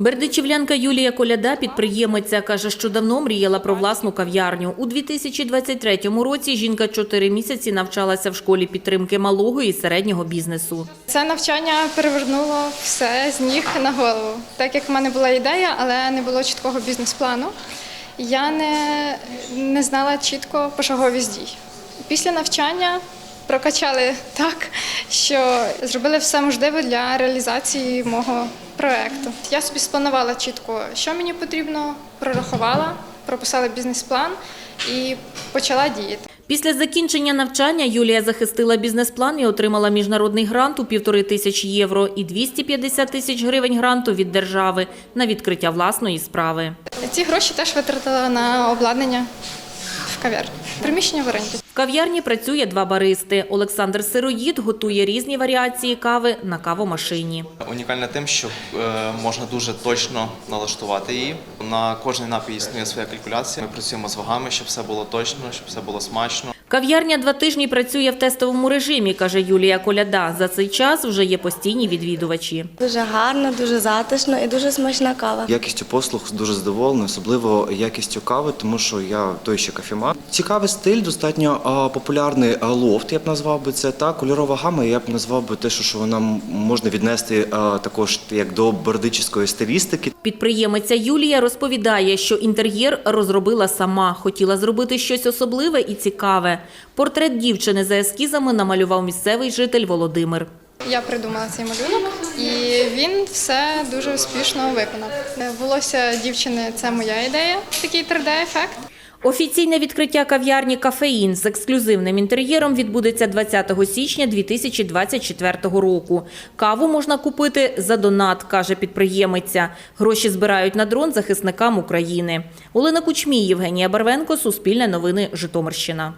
Бердичівлянка Юлія Коляда, підприємиця, каже, що давно мріяла про власну кав'ярню. У 2023 році жінка чотири місяці навчалася в школі підтримки малого і середнього бізнесу. Це навчання перевернуло все з ніг на голову. Так як в мене була ідея, але не було чіткого бізнес-плану, я не, не знала чітко пошагові дій. Після навчання прокачали так, що зробили все можливе для реалізації мого проекту. Я собі спланувала чітко, що мені потрібно, прорахувала, прописала бізнес-план і почала діяти. Після закінчення навчання Юлія захистила бізнес-план і отримала міжнародний грант у півтори тисячі євро і 250 тисяч гривень гранту від держави на відкриття власної справи. Ці гроші теж витратила на обладнання в кав'ярні. Приміщення в оренді. В кав'ярні працює два баристи. Олександр Сироїд готує різні варіації кави на кавомашині. Унікальна тим, що е, можна дуже точно налаштувати її. На кожний напій існує своя калькуляція. Ми працюємо з вагами, щоб все було точно, щоб все було смачно. Кав'ярня два тижні працює в тестовому режимі, каже Юлія Коляда. За цей час вже є постійні відвідувачі. Дуже гарно, дуже затишно і дуже смачна кава. Якістю послуг дуже задоволений, особливо якістю кави, тому що я той ще кофеман. Цікавий стиль, достатньо популярний лофт, я б назвав би це. Та кольорова гама, я б назвав би те, що, що вона можна віднести також як до бердичівської стилістики. Підприємиця Юлія розповідає, що інтер'єр розробила сама. Хотіла зробити щось особливе і цікаве. Портрет дівчини за ескізами намалював місцевий житель Володимир. Я придумала цей малюнок, і він все дуже успішно виконав. Волосся дівчини це моя ідея, такий 3D-ефект. Офіційне відкриття кав'ярні «Кафеїн» з ексклюзивним інтер'єром відбудеться 20 січня 2024 року. Каву можна купити за донат, каже підприємиця. Гроші збирають на дрон захисникам України. Олена Кучмій, Євгенія Барвенко, Суспільне новини, Житомирщина.